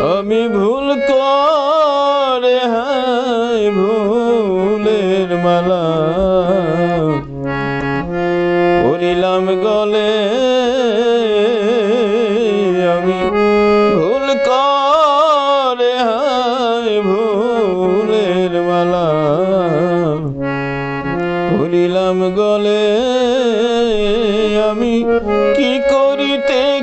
আমি ভুল করে হাই ভুলের মালা। পড়িলাম গলে, আমি ভুল করে হাই ভুলের মালা। ভুলিলাম গলে, আমি কি করিতে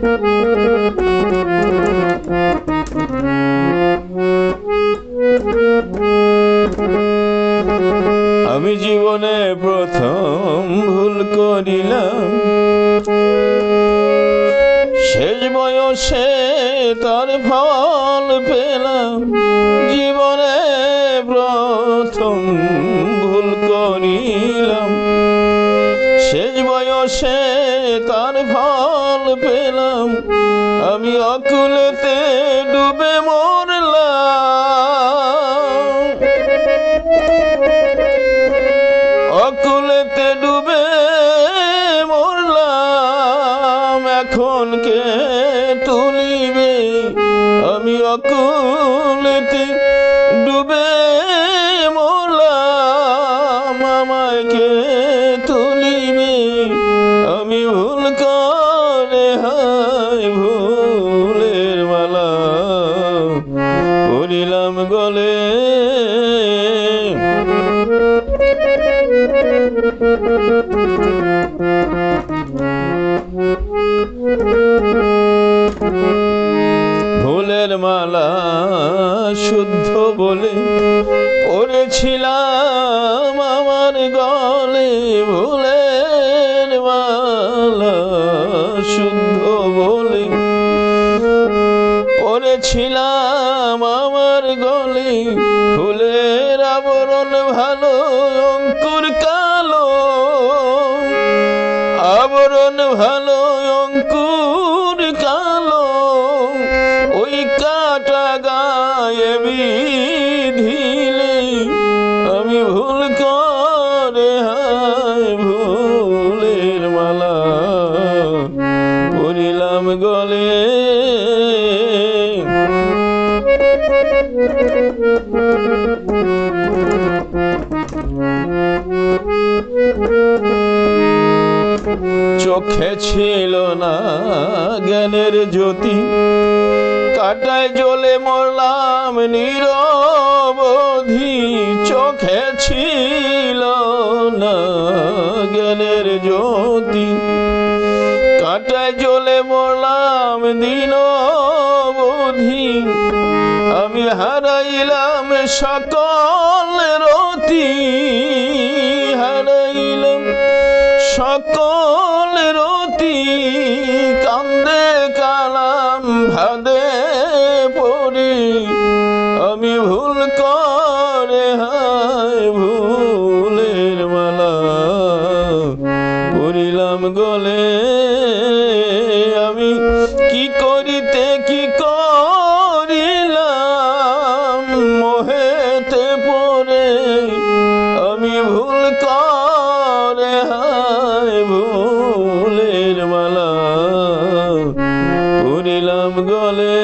আমি জীবনে প্রথম ভুল করিলাম। শেষ বয়সে তার ফল পেলাম। জীবনে প্রথম ভুল করিলাম। শেষ বয়সে তার ফল পেলাম আমি অকুলেতে ডুবে মরলাম। অকুলেতে ডুবে মরলাম এখন কে তুলিবে? আমি অকুলেতে ডুবে গলে। ভুলের মালা শুদ্ধ বলে পড়েছিলাম আমার গলে। ভুলের মালা শুদ্ধ বলে পড়েছিলাম গলে, ফুলের আবরণ ভালো, অঙ্কুর কালো। আবরণ ভালো, অঙ্কুর কালো। ওই কাটা গায়ে বিধিলে আমি ভুল করে হায় চোখে ছিল না জ্ঞানের জ্যোতি। কাটায় জ্বলে মরলাম নিরবধি চোখে ছিল না জ্ঞানের জ্যোতি। কাটায় জ্বলে মরলাম দিন বোধি আমি হারাইলাম সকল রতি। হারাইলাম সকল রতি কান্দে কালাম ভাদে পড়ি। আমি ভুল করে গলে